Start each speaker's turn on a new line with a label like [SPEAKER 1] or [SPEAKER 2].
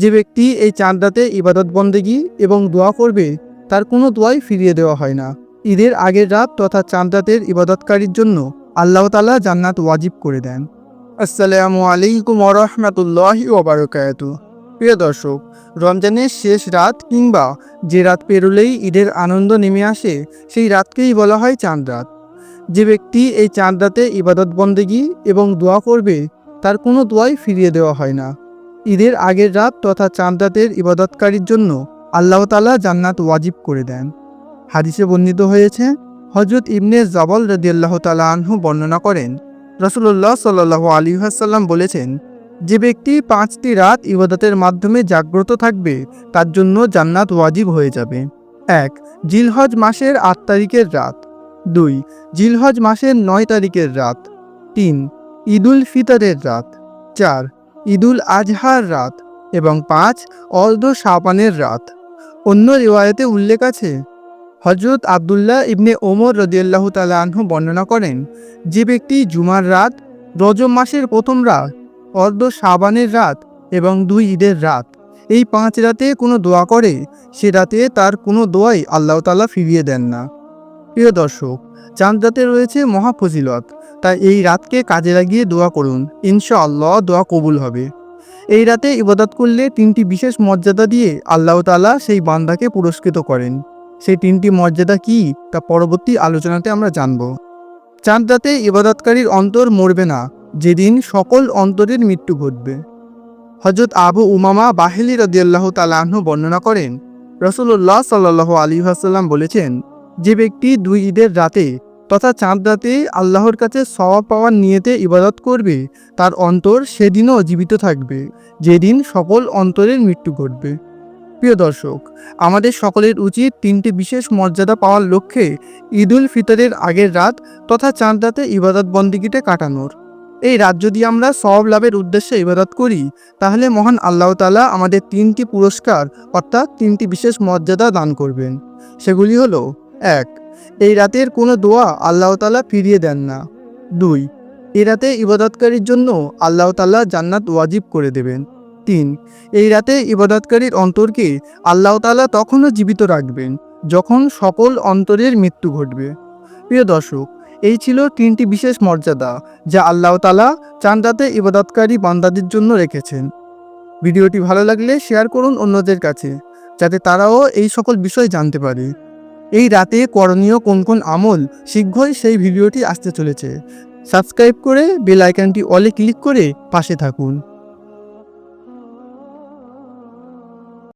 [SPEAKER 1] যে ব্যক্তি এই চাঁদ রাতে ইবাদত বন্দেগি এবং দোয়া করবে, তার কোনো দোয়াই ফিরিয়ে দেওয়া হয় না। ঈদের আগের রাত তথা চাঁদ রাতের ইবাদতকারীর জন্য আল্লাহ তালা জান্নাত ওয়াজিব করে দেন। আসসালামু আলাইকুম ওরহমতুল্লাহি ওবরকাত প্রিয় দর্শক, রমজানের শেষ রাত কিংবা যে রাত পেরোলেই ঈদের আনন্দ নেমে আসে, সেই রাতকেই বলা হয় চাঁদ রাত যে ব্যক্তি এই চাঁদ রাতে ইবাদত বন্দেগি এবং দোয়া করবে, তার কোনো দোয়াই ফিরিয়ে দেওয়া হয় না। ঈদের আগের রাত তথা চাঁদ রাতের ইবাদতকারীর জন্য আল্লাহ তালা জান্নাত ওয়াজিব করে দেন। হাদিসে বর্ণিত হয়েছে হজরত ইবনে জাবল রদিয়াল্লাহ তালা আনহু বর্ণনা করেন রসুল্লাহ সাল্লাহ আলী আসাল্লাম বলেছেন, যে ব্যক্তি পাঁচটি রাত ইবাদতের মাধ্যমে জাগ্রত থাকবে, তার জন্য জান্নাত ওয়াজিব হয়ে যাবে। এক, জিলহজ মাসের আট তারিখের রাত। দুই, জিলহজ মাসের নয় তারিখের রাত। তিন, ঈদুল ফিতরের রাত। চার ঈদুল আজহার রাত এবং পাঁচ অর্ধ শাপানের রাত। অন্য রিওয়ায়তে উল্লেখ আছে হজরত আবদুল্লাহ ইবনে ওমর রদিয়াল্লাহ তালা আনহু বর্ণনা করেন, যে ব্যক্তি জুমার রাত, রজব মাসের প্রথম রাত, অর্ধ শাবানের রাত এবং দুই ঈদের রাত, এই পাঁচ রাতে কোনো দোয়া করে, সে রাতে তার কোনো দোয়াই আল্লাহ তালা ফিরিয়ে দেন না। প্রিয় দর্শক চাঁদ রাতে রয়েছে মহাফজিলত। তাই এই রাতকে কাজে লাগিয়ে দোয়া করুন। ইনশাআল্লাহ দোয়া কবুল হবে। এই রাতে ইবাদত করলে তিনটি বিশেষ মর্যাদা দিয়ে আল্লাহ তালা সেই বান্দাকে পুরস্কৃত করেন। সেই তিনটি মর্যাদা কি তা পরবর্তী আলোচনাতে আমরা জানব। চাঁদ রাতে ইবাদতকারীর অন্তর মরবে না, যেদিন সকল অন্তরের মৃত্যু ঘটবে। হজরত আবু উমামা বাহেলি রদিয়াল্লাহ তালাহ বর্ণনা করেন রসুল্লাহ সাল্লাহ আলী আসাল্লাম বলেছেন যে ব্যক্তি দুই ঈদের রাতে তথা চাঁদ রাতে আল্লাহর কাছে সওয়াব পাওয়ার নিয়েতে ইবাদত করবে, তার অন্তর সেদিনও জীবিত থাকবে, যেদিন সকল অন্তরের মৃত্যু ঘটবে। প্রিয় দর্শক, আমাদের সকলের উচিত তিনটি বিশেষ মর্যাদা পাওয়ার লক্ষ্যে ঈদুল ফিতরের আগের রাত তথা চাঁদ রাতে ইবাদত বন্দিগিতে কাটানোর। এই রাত যদি আমরা সব লাভের উদ্দেশ্যে ইবাদত করি, তাহলে মহান আল্লাহ তালা আমাদের তিনটি পুরস্কার অর্থাৎ তিনটি বিশেষ মর্যাদা দান করবেন। সেগুলি হলো এক, এই রাতের কোনো দোয়া আল্লাহ তালা ফিরিয়ে দেন না। দুই এই রাতে ইবাদতকারীর জন্য আল্লাহ তালা জান্নাত ওয়াজিব করে দেবেন। তিন, এই রাতে ইবাদতকারীর অন্তরকে আল্লাহ তালা তখনও জীবিত রাখবেন, যখন সকল অন্তরের মৃত্যু ঘটবে। প্রিয় দর্শক, এই ছিল তিনটি বিশেষ মর্যাদা যা আল্লাহ তালা চান্দাতে ইবাদতকারী বান্দাদের জন্য রেখেছেন। ভিডিওটি ভালো লাগলে শেয়ার করুন অন্যদের কাছে, যাতে তারাও এই সকল বিষয় জানতে পারে। এই রাতে করণীয় কোন কোন আমল শীঘ্রই সেই ভিডিওটি আসতে চলেছে। সাবস্ক্রাইব করে বেল আইকনটি অলে ক্লিক করে পাশে থাকুন।